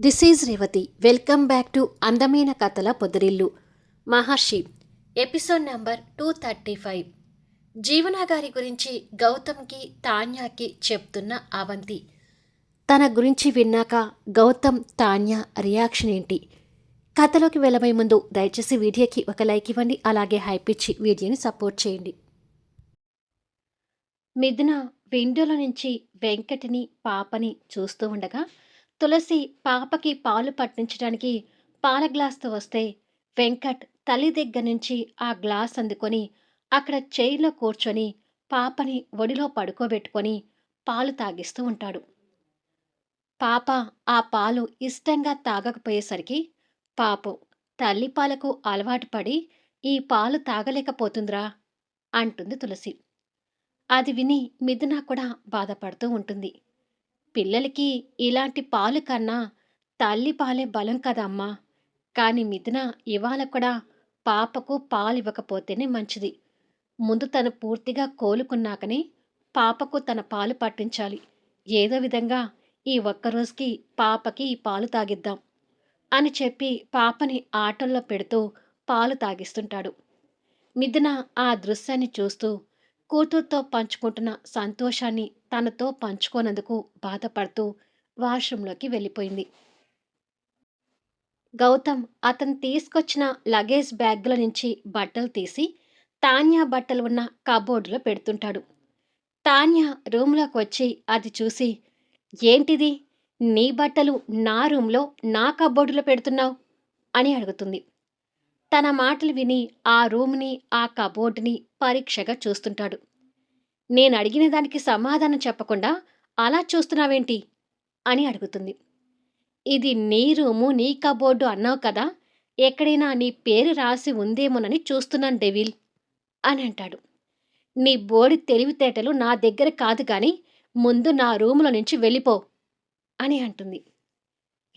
This is Revathi. Welcome back to అందమైన కథల పొదరిల్లు. Maharshi episode number two thirty five. జీవనాగారి గురించి గౌతమ్కి తాన్యాకి చెప్తున్న అవంతి. తన గురించి విన్నాక గౌతమ్ తాన్యా రియాక్షన్ ఏంటి? కథలోకి వెళ్ళబోయే ముందు దయచేసి వీడియోకి ఒక లైక్ ఇవ్వండి అలాగే హైప్ ఇచ్చి వీడియోని సపోర్ట్ చేయండి. మిథున విండోలో నుంచి వెంకటిని పాపని చూస్తూ ఉండగా తులసి పాపకి పాలు పట్టించడానికి పాల గ్లాస్తో వస్తే వెంకట్ తల్లి దగ్గర నుంచి ఆ గ్లాస్ అందుకొని అక్కడ చైర్లో కూర్చొని పాపని ఒడిలో పడుకోబెట్టుకొని పాలు తాగిస్తూ ఉంటాడు. పాప ఆ పాలు ఇష్టంగా తాగకపోయేసరికి పాపం తల్లి పాలకు అలవాటు పడి ఈ పాలు తాగలేకపోతుందిరా అంటుంది తులసి. అది విని మిథున కూడా బాధపడుతూ ఉంటుంది. పిల్లలకి ఇలాంటి పాలు కన్నా తల్లి పాలే బలం కదమ్మా. కానీ మిథున ఇవాళ కూడా పాపకు పాలు ఇవ్వకపోతేనే మంచిది. ముందు తను పూర్తిగా కోలుకున్నాకనే పాపకు తన పాలు పట్టించాలి. ఏదో విధంగా ఈ ఒక్కరోజుకి పాపకి ఈ పాలు తాగిద్దాం అని చెప్పి పాపని ఆటల్లో పెడుతూ పాలు తాగిస్తుంటాడు. మిథున ఆ దృశ్యాన్ని చూస్తూ కూతురుతో పంచుకుంటున్న సంతోషాన్ని తనతో పంచుకోనందుకు బాధపడుతూ వాష్రూంలోకి వెళ్ళిపోయింది. గౌతమ్ అతను తీసుకొచ్చిన లగేజ్ బ్యాగ్ల నుంచి బట్టలు తీసి తాన్యా బట్టలు ఉన్న కబోర్డులో పెడుతుంటాడు. తాన్యా రూమ్లోకి వచ్చి అది చూసి ఏంటిది? నీ బట్టలు నా రూమ్లో నా కబోర్డులో పెడుతున్నావు? అని అడుగుతుంది. తన మాటలు విని ఆ రూమ్ని ఆ కబోర్డ్ని పరీక్షగా చూస్తుంటాడు. నేను అడిగిన దానికి సమాధానం చెప్పకుండా అలా చూస్తున్నావేంటి? అని అడుగుతుంది. ఇది నీ రూము నీ కబోర్డు అన్నావు కదా ఎక్కడైనా నీ పేరు రాసి ఉందేమోనని చూస్తున్నాను డెవిల్ అని అంటాడు. నీ బోడి తెలివితేటలు నా దగ్గర కాదు కానీ ముందు నా రూములో నుంచి వెళ్ళిపో అని అంటుంది.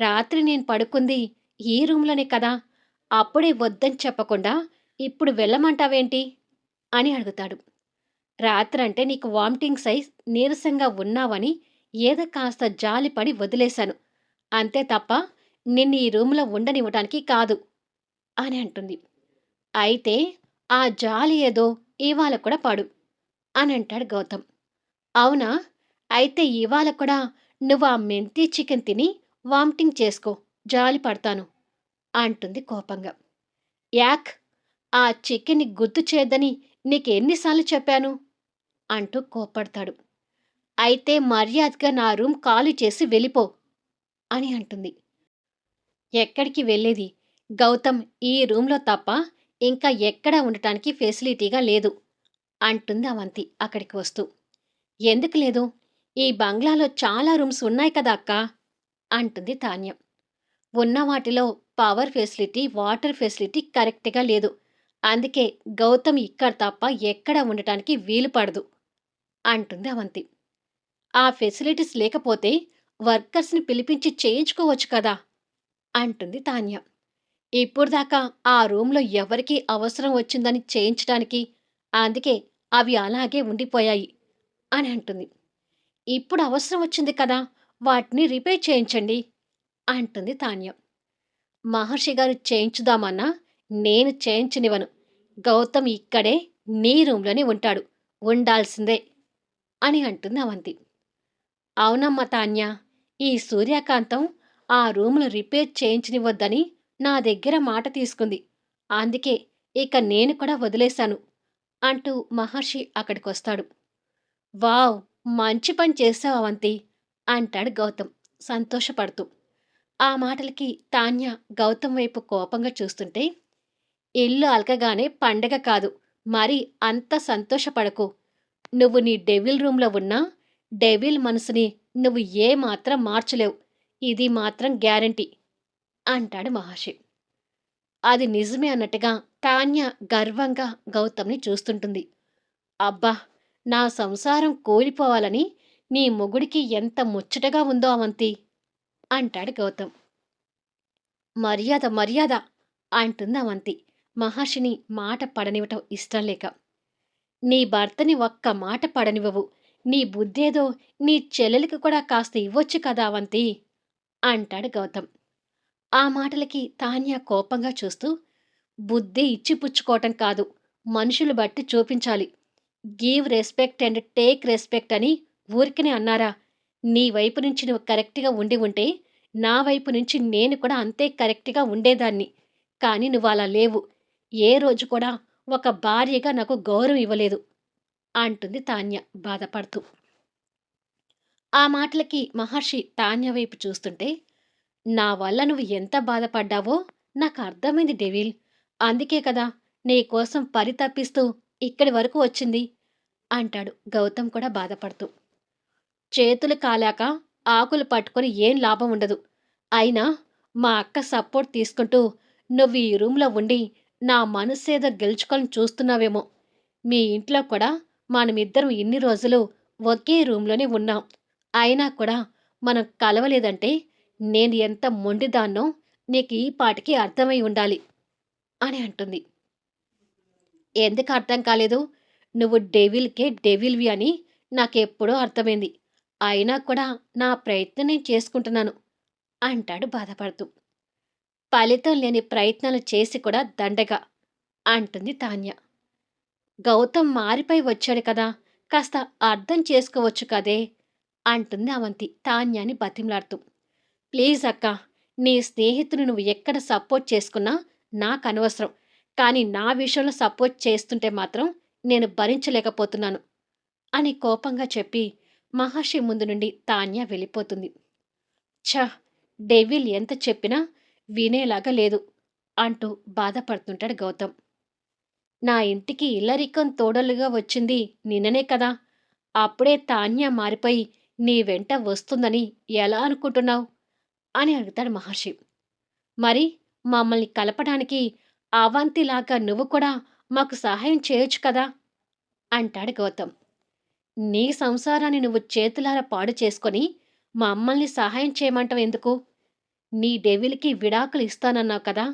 రాత్రి నేను పడుకుంది ఈ రూమ్లోనే కదా అప్పుడే వద్దని చెప్పకుండా ఇప్పుడు వెళ్ళమంటావేంటి? అని అడుగుతాడు. రాత్రంటే నీకు వామిటింగ్ సైజ్ నీరసంగా ఉన్నావని ఏదో కాస్త జాలిపడి వదిలేశాను. అంతే తప్ప నిన్ను ఈ రూమ్లో ఉండనివ్వటానికి కాదు అని అంటుంది. అయితే ఆ జాలి ఏదో ఇవాళ కూడా పడు అని అంటాడు గౌతమ్. అవునా? అయితే ఇవాళ కూడా నువ్వు ఆ మెంతి చికెన్ తిని వామిటింగ్ చేసుకో. జాలి పడతాను. అంటుంది కోపంగా. యాక్ ఆ చికెన్ని గుర్తు చేద్దని నీకు ఎన్నిసార్లు చెప్పాను? అంటూ కోపడతాడు అయితే మర్యాదగా నా రూమ్ ఖాళీ చేసి వెళ్ళిపో అని అంటుంది. ఎక్కడికి వెళ్ళేది? గౌతమ్ ఈ రూమ్లో తప్ప ఇంకా ఎక్కడా ఉండటానికి ఫెసిలిటీగా లేదు అంటుంది అవంతి అక్కడికి వస్తూ. ఎందుకు లేదు? ఈ బంగ్లాలో చాలా రూమ్స్ ఉన్నాయి కదా అక్క? అంటుంది తాన్యం. ఉన్న వాటిలో పవర్ ఫెసిలిటీ వాటర్ ఫెసిలిటీ కరెక్ట్గా లేదు. అందుకే గౌతమ్ ఇక్కడ తప్ప ఎక్కడ ఉండటానికి వీలు పడదు అంటుంది అవంతి. ఆ ఫెసిలిటీస్ లేకపోతే వర్కర్స్ని పిలిపించి చేయించుకోవచ్చు కదా అంటుంది తాన్య. ఇప్పుడు దాకా ఆ రూమ్లో ఎవరికి అవసరం వచ్చిందని చేయించడానికి అందుకే అవి అలాగే ఉండిపోయాయి అని అంటుంది. ఇప్పుడు అవసరం వచ్చింది కదా వాటిని రిపేర్ చేయించండి అంటుంది తాన్య. మహర్షి గారు చేయించుదామన్నా నేను చేయించనివ్వను. గౌతమ్ ఇక్కడే నీ రూమ్లోనే ఉంటాడు. ఉండాల్సిందే అని అంటుంది అవంతి. అవునమ్మ తాన్య ఈ సూర్యకాంతం ఆ రూములు రిపేర్ చేయించనివ్వద్దని నా దగ్గర మాట తీసుకుంది. అందుకే ఇక నేను కూడా వదిలేశాను అంటూ మహర్షి అక్కడికొస్తాడు. వావ్ మంచి పని చేశావు అవంతి అంటాడు గౌతమ్ సంతోషపడుతూ. ఆ మాటలకి తాన్య గౌతమ్ వైపు కోపంగా చూస్తుంటే ఇల్లు అలకగానే పండగ కాదు. మరి అంత సంతోషపడకు. నువ్వు నీ డెవిల్ రూమ్లో ఉన్నా డెవిల్ మనసుని నువ్వు ఏ మాత్రం మార్చలేవు. ఇది మాత్రం గ్యారంటీ అంటాడు మహర్షి అది నిజమే అన్నట్టుగా తాన్య గర్వంగా గౌతమ్ని చూస్తుంటుంది. అబ్బా! నా సంసారం కోలిపోవాలని నీ మొగుడికి ఎంత ముచ్చటగా ఉందో అవంతి. అంటాడు గౌతమ్ మర్యాద మర్యాద అంటుంది అవంతి మహర్షిని మాట పడనివ్వటం ఇష్టం లేక నీ భర్తని ఒక్క మాట పడనివ్వవు నీ బుద్ధేదో నీ చెల్లెలికి కూడా కాస్త ఇవ్వొచ్చు కదా అవంతి అంటాడు గౌతమ్. ఆ మాటలకి తాన్య కోపంగా చూస్తూ, బుద్ధి ఇచ్చి పుచ్చుకోవటం కాదు, మనుషులు బట్టి చూపించాలి. Give respect and take respect అని ఊరికనే అన్నారా? నీ వైపు నుంచి నువ్వు కరెక్ట్‌గా ఉండి ఉంటే, నా వైపు నుంచి నేను కూడా అంతే కరెక్ట్‌గా ఉండేదాన్ని. కానీ నువ్వలా లేవు. ఏ రోజు కూడా ఒక భార్యగా నాకు గౌరవం ఇవ్వలేదు. అంటుంది తాన్య బాధపడుతూ. ఆ మాటలకి మహర్షి తాన్య వైపు చూస్తుంటే, నా వల్ల నువ్వు ఎంత బాధపడ్డావో నాకు అర్థమైంది డెవిల్. అందుకే కదా నీ కోసం పరితపిస్తూ ఇక్కడి వరకు వచ్చింది అంటాడు గౌతమ్ కూడా బాధపడుతూ. చేతులు కాలాక ఆకులు పట్టుకొని ఏం లాభం ఉండదు. అయినా మా అక్క సపోర్ట్ తీసుకుంటూ నువ్వు ఈ రూమ్‌లో ఉండి నా మనసేదో గెలుచుకొని చూస్తున్నావేమో. మీ ఇంట్లో కూడా మనమిద్దరం ఇన్ని రోజులు ఒకే రూమ్‌లోనే ఉన్నాం. అయినా కూడా మనం కలవలేదంటే నేను ఎంత మొండిదాన్నో నీకు ఈ పాటికి అర్థమై ఉండాలి అని అంటుంది. ఎందుకు అర్థం కాలేదు? నువ్వు డెవిల్‌కే డెవిల్‌వి అని నాకెప్పుడో అర్థమైంది. అయినా కూడా నా ప్రయత్నం నేను చేసుకుంటున్నాను అంటాడు బాధపడుతూ. ఫలితం లేని ప్రయత్నాలు చేసి కూడా దండగా అంటుంది తాన్య. గౌతమ్ మారిపోయి వచ్చాడు కదా! కాస్త అర్థం చేసుకోవచ్చు కదే! అంటుంది అవంతి తాన్యాని బతిమలాడుతూ. ప్లీజ్ అక్కా! నీ స్నేహితుని నువ్వు ఎక్కడ సపోర్ట్ చేసుకున్నా నాకు అనవసరం కానీ నా విషయంలో సపోర్ట్ చేస్తుంటే మాత్రం నేను భరించలేకపోతున్నాను అని కోపంగా చెప్పి మహర్షి ముందు నుండి తాన్య వెళ్ళిపోతుంది. ఛ! డెవిల్ ఎంత చెప్పినా వినేలాగా లేదు అంటూ బాధపడుతుంటాడు గౌతమ్. నా ఇంటికి ఇల్లరికం తోడలుగా వచ్చింది నిన్ననే కదా! అప్పుడే తాన్య మారిపోయి నీ వెంట వస్తుందని ఎలా అనుకుంటున్నావు? అని అడుగుతాడు మహర్షి. మరి మమ్మల్ని కలపడానికి అవంతిలాగా నువ్వు కూడా మాకు సహాయం చేయొచ్చు కదా! అంటాడు గౌతమ్. నీ సంసారాన్ని నువ్వు చేతులారా పాడు చేసుకొని మా మమ్మల్ని సహాయం చేయమంటావు ఎందుకు? నీ డెవిల్‌కి విడాకులు ఇస్తానన్నావు కదా!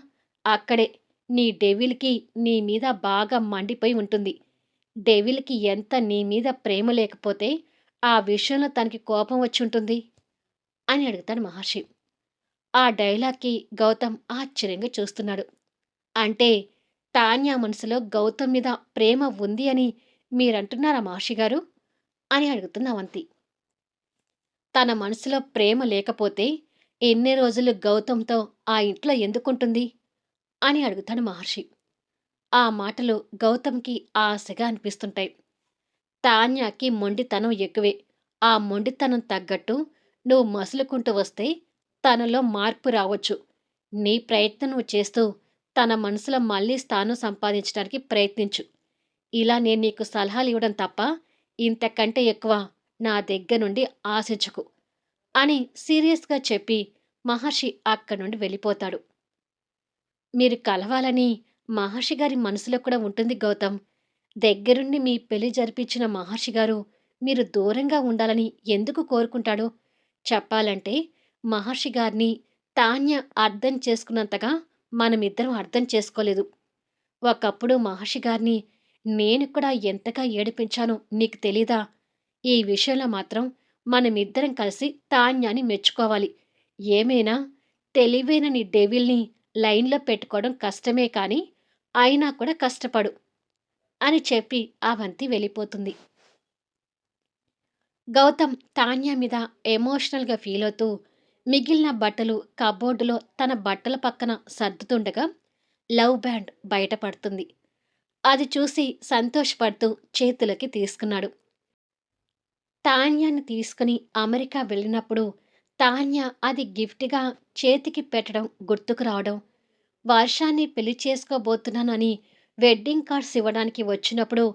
అక్కడే నీ డెవిల్‌కి నీ మీద బాగా మండిపోయి ఉంటుంది. డెవిల్‌కి ఎంత నీ మీద ప్రేమ లేకపోతే ఆ విషయంలో తనకి కోపం వచ్చుంటుంది అని అడుగుతాడు మహర్షి. ఆ డైలాగ్‌కి గౌతమ్ ఆశ్చర్యంగా చూస్తున్నాడు. అంటే తాన్యా మనసులో గౌతమ్ మీద ప్రేమ ఉంది అని మీరంటున్నారా మహర్షి గారు? అని అడుగుతుంది అవంతి. తన మనసులో ప్రేమ లేకపోతే ఎన్ని రోజులు గౌతమ్‌తో ఆ ఇంట్లో ఎందుకుంటుంది? అని అడుగుతాడు మహర్షి. ఆ మాటలు గౌతమ్‌కి ఆశగా అనిపిస్తుంటాయి. తాన్యాకి మొండితనం ఎక్కువే. ఆ మొండితనం తగ్గట్టు నువ్వు మసులుకుంటూ వస్తే తనలో మార్పు రావచ్చు. నీ ప్రయత్నం నువ్వు చేస్తూ తన మనసులో మళ్ళీ స్థానం సంపాదించడానికి ప్రయత్నించు. ఇలా నేను నీకు సలహాలు ఇవ్వడం తప్ప ఇంతకంటే ఎక్కువ నా దగ్గర నుండి ఆశించకు అని సీరియస్‌గా చెప్పి మహర్షి అక్కడి నుండి వెళ్ళిపోతాడు. మీరు కలవాలని మహర్షి గారి మనసులో కూడా ఉంటుంది గౌతమ్. దగ్గరుండి మీ పెళ్ళి జరిపించిన మహర్షి గారు మీరు దూరంగా ఉండాలని ఎందుకు కోరుకుంటాడో చెప్పాలంటే మహర్షి గారిని తాన్య అర్థం చేసుకున్నంతగా మనమిద్దరం అర్థం చేసుకోలేదు. ఒకప్పుడు మహర్షి గారిని నేను కూడా ఎంతగా ఏడిపించానో నీకు తెలీదా? ఈ విషయంలో మాత్రం మనమిద్దరం కలిసి తాన్యాన్ని మెచ్చుకోవాలి. ఏమైనా తెలివైన నీ డెవిల్‌ని లైన్‌లో పెట్టుకోవడం కష్టమే కానీ అయినా కూడా కష్టపడు అని చెప్పి అవంతి వెళ్ళిపోతుంది. గౌతమ్ తాన్య మీద ఎమోషనల్‌గా ఫీల్ అవుతూ మిగిలిన బట్టలు కబోర్డులో తన బట్టల పక్కన సర్దుతుండగా లవ్ బ్యాండ్ బయటపడుతుంది. అది చూసి సంతోషపడుతూ చేతులకి తీసుకున్నాడు. తాన్యాని తీసుకుని అమెరికా వెళ్ళినప్పుడు తాన్య అది గిఫ్ట్‌గా చేతికి పెట్టడం గుర్తుకు రావడం, వర్షాన్ని పెళ్ళి చేసుకోబోతున్నానని వెడ్డింగ్ కార్డ్స్ ఇవ్వడానికి వచ్చినప్పుడు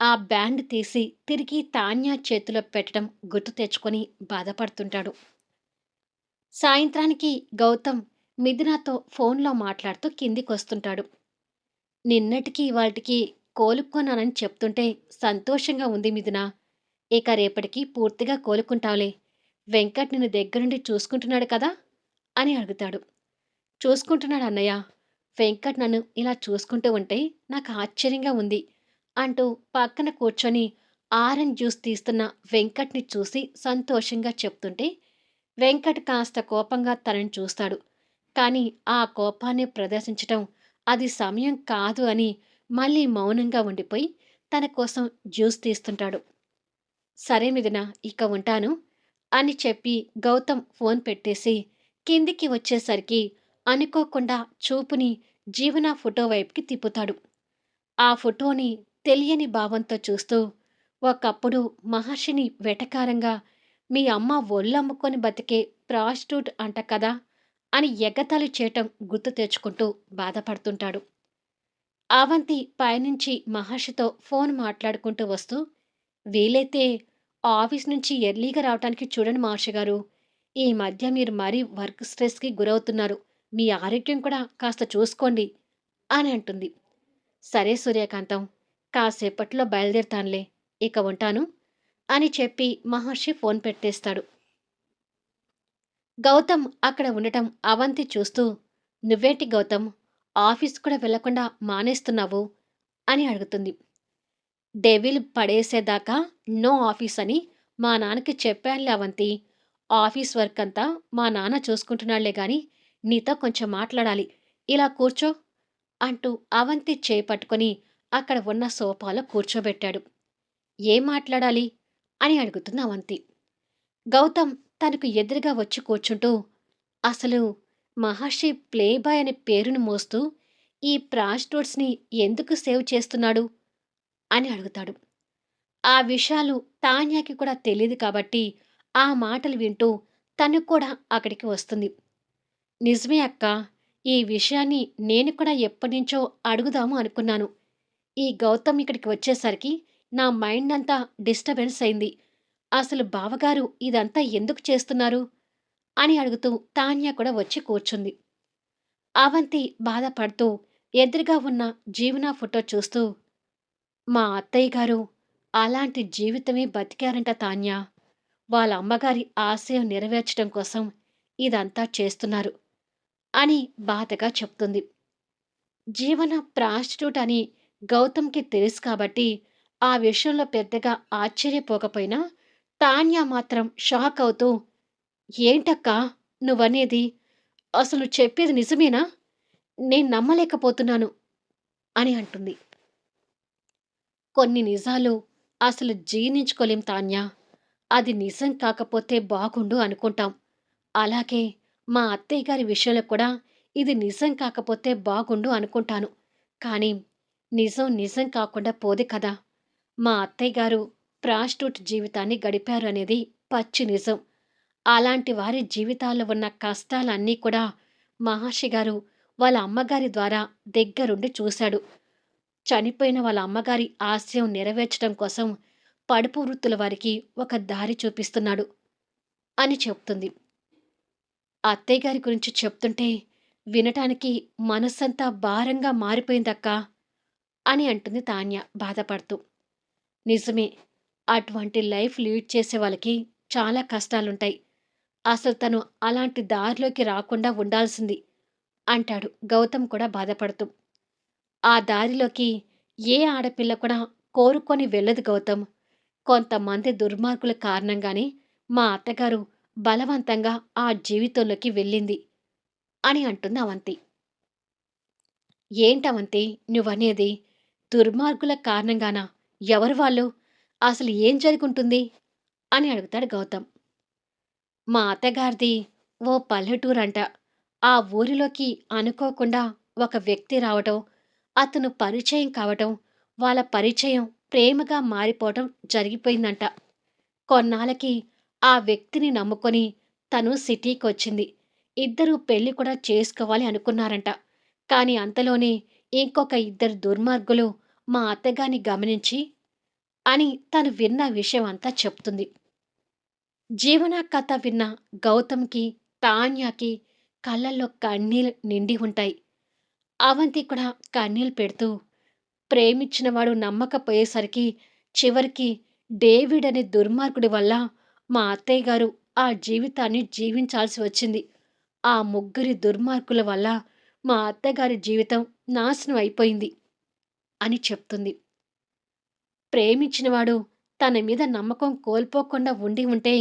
ఆ బ్యాండ్ తీసి తిరిగి తాన్య చేతిలో పెట్టడం గుర్తు తెచ్చుకొని బాధపడుతుంటాడు. సాయంత్రానికి గౌతమ్ మిథునాతో ఫోన్‌లో మాట్లాడుతూ కిందికి వస్తుంటాడు నిన్నటికి ఇవాల్టికి కోలుకున్నానని చెప్తుంటే సంతోషంగా ఉంది మిథున. ఇక రేపటికి పూర్తిగా కోలుకుంటావులే. వెంకట్ నిన్ను దగ్గరుండి చూసుకుంటున్నాడు కదా! అని అడుగుతాడు. చూసుకుంటున్నాడు అన్నయ్య. వెంకట్ నన్ను ఇలా చూసుకుంటూ ఉంటే నాకు ఆశ్చర్యంగా ఉంది అంటూ పక్కన కూర్చొని ఆరెంజ్ జ్యూస్ తీస్తున్న వెంకట్‌ని చూసి సంతోషంగా చెప్తుంటే వెంకట్ కాస్త కోపంగా తనని చూస్తాడు. కానీ ఆ కోపాన్ని ప్రదర్శించటం అది సమయం కాదు అని మళ్ళీ మౌనంగా ఉండిపోయి తన కోసం జ్యూస్ తీస్తుంటాడు. సరే మిథున ఇక ఉంటాను అని చెప్పి గౌతమ్ ఫోన్ పెట్టేసి కిందికి వచ్చేసరికి అనుకోకుండా చూపుని జీవన ఫోటో వైపుకి తిప్పుతాడు. ఆ ఫోటోని తెలియని భావంతో చూస్తూ ఒకప్పుడు మహర్షిని వెటకారంగా మీ అమ్మ ఒళ్ళమ్ముకొని బతికే ప్రాస్టిట్యూట్ అంట కదా అని ఎగతాళి చేయటం గుర్తు తెచ్చుకుంటూ బాధపడుతుంటాడు. అవంతి పైనుంచి మహర్షితో ఫోన్ మాట్లాడుకుంటూ వస్తూ వీలైతే ఆఫీస్ నుంచి ఎర్లీగా రావటానికి చూడండి మహర్షి గారు. ఈ మధ్య మీరు మరీ వర్క్ స్ట్రెస్‌కి గురవుతున్నారు. మీ ఆరోగ్యం కూడా కాస్త చూసుకోండి అని అంటుంది. సరే సూర్యకాంతం కాసేపట్లో బయలుదేరుతానులే. ఇక ఉంటాను అని చెప్పి మహర్షి ఫోన్ పెట్టేస్తాడు. గౌతమ్ అక్కడ ఉండటం అవంతి చూస్తూ నువ్వేంటి గౌతమ్ ఆఫీస్ కూడా వెళ్ళకుండా మానేస్తున్నావు అని అడుగుతుంది. డెవిల్ పడేసేదాకా నో ఆఫీస్ అని మా నాన్నకి చెప్పానులే అవంతి. ఆఫీస్ వర్క్ అంతా మా నాన్న చూసుకుంటున్నాడులే గాని నీతో కొంచెం మాట్లాడాలి. ఇలా కూర్చో అంటూ అవంతి చేపట్టుకొని అక్కడ ఉన్న సోఫాలో కూర్చోబెట్టాడు. ఏం మాట్లాడాలి అని అడుగుతుంది అవంతి. గౌతమ్ తనకు ఎదురుగా వచ్చి కూర్చుంటూ అసలు మహర్షి ప్లేబాయ్ అనే పేరును మోస్తూ ఈ ప్రాస్టిట్యూట్స్‌ని ఎందుకు సేవ్ చేస్తున్నాడు అని అడుగుతాడు. ఆ విషయాలు తాన్యాకి కూడా తెలియదు కాబట్టి ఆ మాటలు వింటూ తను కూడా అక్కడికి వస్తుంది. నిజమే అక్క ఈ విషయాన్ని నేను కూడా ఎప్పటినుంచో అడుగుదాము అనుకున్నాను. ఈ గౌతమ్ ఇక్కడికి వచ్చేసరికి నా మైండ్ అంతా డిస్టర్బెన్స్ అయింది. అసలు బావగారు ఇదంతా ఎందుకు చేస్తున్నారు? అని అడుగుతూ తాన్య కూడా వచ్చి కూర్చుంది. అవంతి బాధపడుతూ ఎదురుగా ఉన్న జీవన ఫోటో చూస్తూ మా అత్తయ్య గారు అలాంటి జీవితమే బతికారంట తాన్య. వాళ్ళ అమ్మగారి ఆశయం నెరవేర్చడం కోసం ఇదంతా చేస్తున్నారు అని బాధగా చెప్తుంది. జీవన ప్రాస్టిట్యూట్ అని గౌతమ్‌కి తెలుసు కాబట్టి ఆ విషయంలో పెద్దగా ఆశ్చర్యపోకపోయినా తాన్యా మాత్రం షాక్ అవుతూ ఏంటక్కా నువ్వనేది? అసలు చెప్పేది నిజమేనా? నేను నమ్మలేకపోతున్నాను అని అంటుంది. కొన్ని నిజాలు అసలు జీర్ణించుకోలేం తాన్యా అది నిజం కాకపోతే బాగుండు అనుకుంటాం. అలాగే మా అత్తయ్య గారి విషయంలో కూడా ఇది నిజం కాకపోతే బాగుండు అనుకుంటాను. కానీ నిజం నిజం కాకుండా పోదు కదా! మా అత్తయ్య గారు ప్రాస్టూట్ జీవితాన్ని గడిపారు అనేది పచ్చి నిజం. అలాంటి వారి జీవితాల్లో ఉన్న కష్టాలన్నీ కూడా మహర్షి గారు వాళ్ళ అమ్మగారి ద్వారా దగ్గరుండి చూశాడు. చనిపోయిన వాళ్ళ అమ్మగారి ఆశయం నెరవేర్చడం కోసం పడుపు వృత్తుల వారికి ఒక దారి చూపిస్తున్నాడు అని చెప్తుంది. అత్తయ్య గారి గురించి చెప్తుంటే వినటానికి మనస్సంతా భారంగా మారిపోయిందక్కా అని అంటుంది తాన్య బాధపడుతూ. నిజమే. అటువంటి లైఫ్ లీడ్ చేసే వాళ్ళకి చాలా కష్టాలుంటాయి. అసలు తను అలాంటి దారిలోకి రాకుండా ఉండాల్సింది అంటాడు గౌతమ్ కూడా బాధపడుతూ. ఆ దారిలోకి ఏ ఆడపిల్ల కూడా కోరుకొని వెళ్ళదు గౌతమ్. కొంతమంది దుర్మార్గుల కారణంగానే మా అత్తగారు బలవంతంగా ఆ జీవితంలోకి వెళ్ళింది అని అంటుంది అవంతి. ఏంటవంతి నువ్వనేది? దుర్మార్గుల కారణంగానా? ఎవరు వాళ్ళు? అసలు ఏం జరుగుంటుంది? అని అడుగుతాడు గౌతమ్. మా అత్తగారిది ఓ పల్లెటూరంట. ఆ ఊరిలోకి అనుకోకుండా ఒక వ్యక్తి రావటం, అతను పరిచయం కావటం, వాళ్ళ పరిచయం ప్రేమగా మారిపోవటం జరిగిపోయిందంట. కొన్నాళ్ళకి ఆ వ్యక్తిని నమ్ముకొని తను సిటీకి వచ్చింది ఇద్దరూ పెళ్ళి కూడా చేసుకోవాలి అనుకున్నారంట. కానీ అంతలోనే ఇంకొక ఇద్దరు దుర్మార్గులు మా అత్తగారిని గమనించి అని తను విన్న విషయం అంతా చెప్తుంది. జీవన కథ విన్న గౌతమ్‌కి, తాన్యాకి కళ్ళల్లో కన్నీళ్ళు నిండి ఉంటాయి. అవంతి కూడా కన్నీళ్ళు పెడుతూ ప్రేమించినవాడు నమ్మకపోయేసరికి చివరికి డేవిడ్ అనే దుర్మార్గుడి వల్ల మా అత్తయ్య గారు ఆ జీవితాన్ని జీవించాల్సి వచ్చింది. ఆ ముగ్గురి దుర్మార్గుల వల్ల మా అత్తగారి జీవితం నాశనం అయిపోయింది అని చెప్తుంది. ప్రేమించినవాడు తన మీద నమ్మకం కోల్పోకుండా ఉండి ఉంటే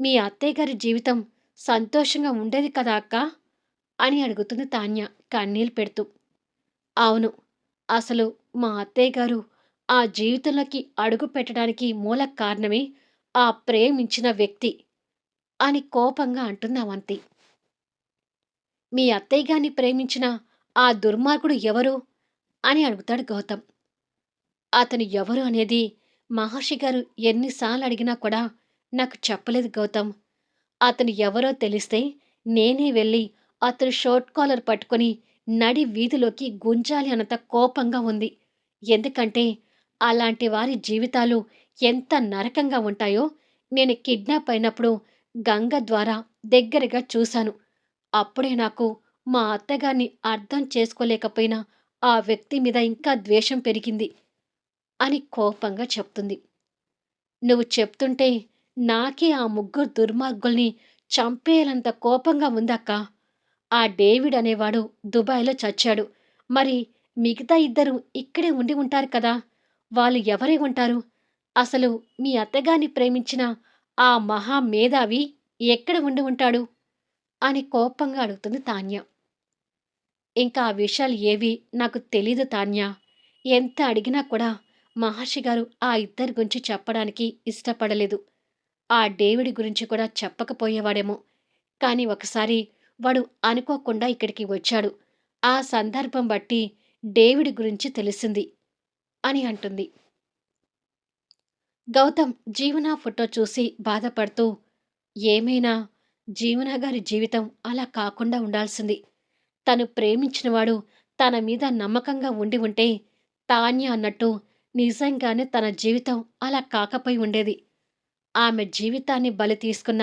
మీ అత్తయ్య గారి జీవితం సంతోషంగా ఉండేది కదా అక్క? అని అడుగుతుంది తాన్య కన్నీళ్ళు పెడుతూ. అవును అసలు మా అత్తయ్య గారు ఆ జీవితంలోకి అడుగు పెట్టడానికి మూల కారణమే ఆ ప్రేమించిన వ్యక్తి అని కోపంగా అంటుంది అవంతి మీ అత్తయ్య గారిని ప్రేమించిన ఆ దుర్మార్గుడు ఎవరు? అని అడుగుతాడు గౌతమ్. అతను ఎవరు అనేది మహర్షి గారు ఎన్నిసార్లు అడిగినా కూడా నాకు చెప్పలేదు గౌతమ్. అతను ఎవరో తెలిస్తే నేనే వెళ్ళి అతను షార్ట్ కాలర్ పట్టుకొని నడి వీధిలోకి గుంజాలి అన్నంత కోపంగా ఉంది. ఎందుకంటే అలాంటి వారి జీవితాలు ఎంత నరకంగా ఉంటాయో నేను కిడ్నాప్ అయినప్పుడు గంగ ద్వారా దగ్గరగా చూశాను. అప్పుడే నాకు మా అత్తగారిని అర్థం చేసుకోలేకపోయినా ఆ వ్యక్తి మీద ఇంకా ద్వేషం పెరిగింది. అని కోపంగా చెప్తుంది. నువ్వు చెప్తుంటే నాకే ఆ ముగ్గురు దుర్మార్గుల్ని చంపేయాలంత కోపంగా ఉందక్క. ఆ డేవిడ్ అనేవాడు దుబాయ్లో చచ్చాడు. మరి మిగతా ఇద్దరు ఇక్కడే ఉండి ఉంటారు కదా. వాళ్ళు ఎవరై ఉంటారు? అసలు మీ అత్తగారిని ప్రేమించిన ఆ మహా మేధావి ఎక్కడ ఉండి ఉంటాడు? అని కోపంగా అడుగుతుంది తాన్య. ఇంకా ఆ విషయాలు ఏవి నాకు తెలీదు తాన్య. ఎంత అడిగినా కూడా మహర్షి గారు ఆ ఇద్దరి గురించి చెప్పడానికి ఇష్టపడలేదు. ఆ డేవిడ్ గురించి కూడా చెప్పకపోయేవాడేమో. కానీ ఒకసారి వాడు అనుకోకుండా ఇక్కడికి వచ్చాడు. ఆ సందర్భం బట్టి డేవిడ్ గురించి తెలిసింది అని అంటుంది. గౌతమ్ జీవన ఫోటో చూసి బాధపడుతూ ఏమైనా? జీవన గారి జీవితం అలా కాకుండా ఉండాల్సింది. తను ప్రేమించినవాడు తన మీద నమ్మకంగా ఉండి ఉంటే తాన్య అన్నట్టు నిజంగానే తన జీవితం అలా కాకపోయి ఉండేది. ఆమె జీవితాన్ని బలి తీసుకున్న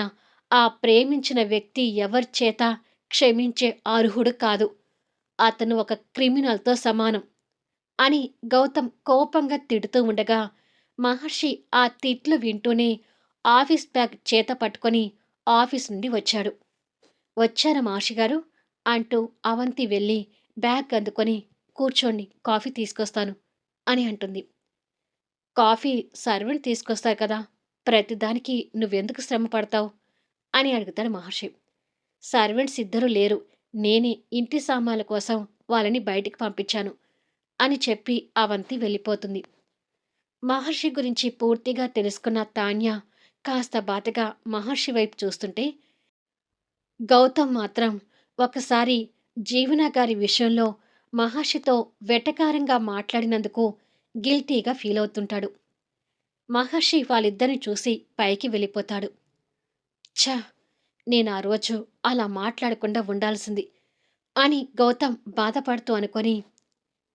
ఆ ప్రేమించిన వ్యక్తి ఎవరి చేత క్షమించే అర్హుడు కాదు. అతను ఒక క్రిమినల్తో సమానం అని గౌతమ్ కోపంగా తిడుతూ ఉండగా మహర్షి ఆ తిట్లు వింటూనే ఆఫీస్ బ్యాగ్ చేత పట్టుకొని ఆఫీస్ నుండి వచ్చాడు. వచ్చారా మహర్షి గారు? అంటూ అవంతి వెళ్ళి బ్యాగ్ అందుకొని కూర్చోండి కాఫీ తీసుకొస్తాను అని అంటుంది. కాఫీ సర్వెంట్ తీసుకొస్తారు కదా ప్రతిదానికి నువ్వెందుకు శ్రమ పడతావు? అని అడుగుతాడు మహర్షి. సర్వెంట్స్ ఇద్దరు లేరు. నేనే ఇంటి సామాన్ల కోసం వాళ్ళని బయటికి పంపించాను అని చెప్పి అవంతి వెళ్ళిపోతుంది. మహర్షి గురించి పూర్తిగా తెలుసుకున్న తాన్య కాస్త బాధగా మహర్షి వైపు చూస్తుంటే గౌతమ్ మాత్రం ఒకసారి జీవన గారి విషయంలో మహర్షితో వెటకారంగా మాట్లాడినందుకు గిల్టీగా ఫీల్ అవుతుంటాడు. మహర్షి వాళ్ళిద్దరిని చూసి పైకి వెళ్ళిపోతాడు. ఛ! నేను ఆ రోజు అలా మాట్లాడకుండా ఉండాల్సింది అని గౌతమ్ బాధపడుతూ అనుకొని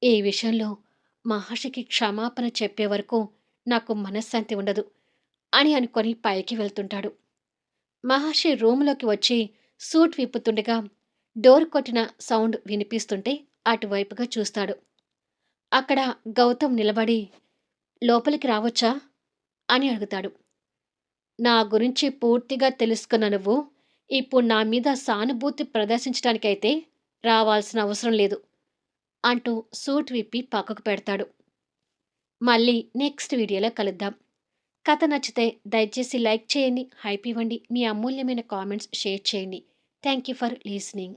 ఈ విషయంలో మహర్షికి క్షమాపణ చెప్పే వరకు నాకు మనశ్శాంతి ఉండదు అని అనుకొని పైకి వెళ్తుంటాడు. మహర్షి రూమ్లోకి వచ్చి సూట్ విప్పుతుండగా డోర్ కొట్టిన సౌండ్ వినిపిస్తుంటే అటువైపుగా చూస్తాడు. అక్కడ గౌతమ్ నిలబడి లోపలికి రావచ్చా? అని అడుగుతాడు. నా గురించి పూర్తిగా తెలుసుకున్న నువ్వు ఇప్పుడు నా మీద సానుభూతి ప్రదర్శించడానికైతే రావాల్సిన అవసరం లేదు అంటూ సూట్ విప్పి పక్కకు పెడతాడు. మళ్ళీ నెక్స్ట్ వీడియోలో కలుద్దాం. కథ నచ్చితే దయచేసి లైక్ చేయండి హైప్ ఇవ్వండి మీ అమూల్యమైన కామెంట్స్ షేర్ చేయండి. Thank you for listening.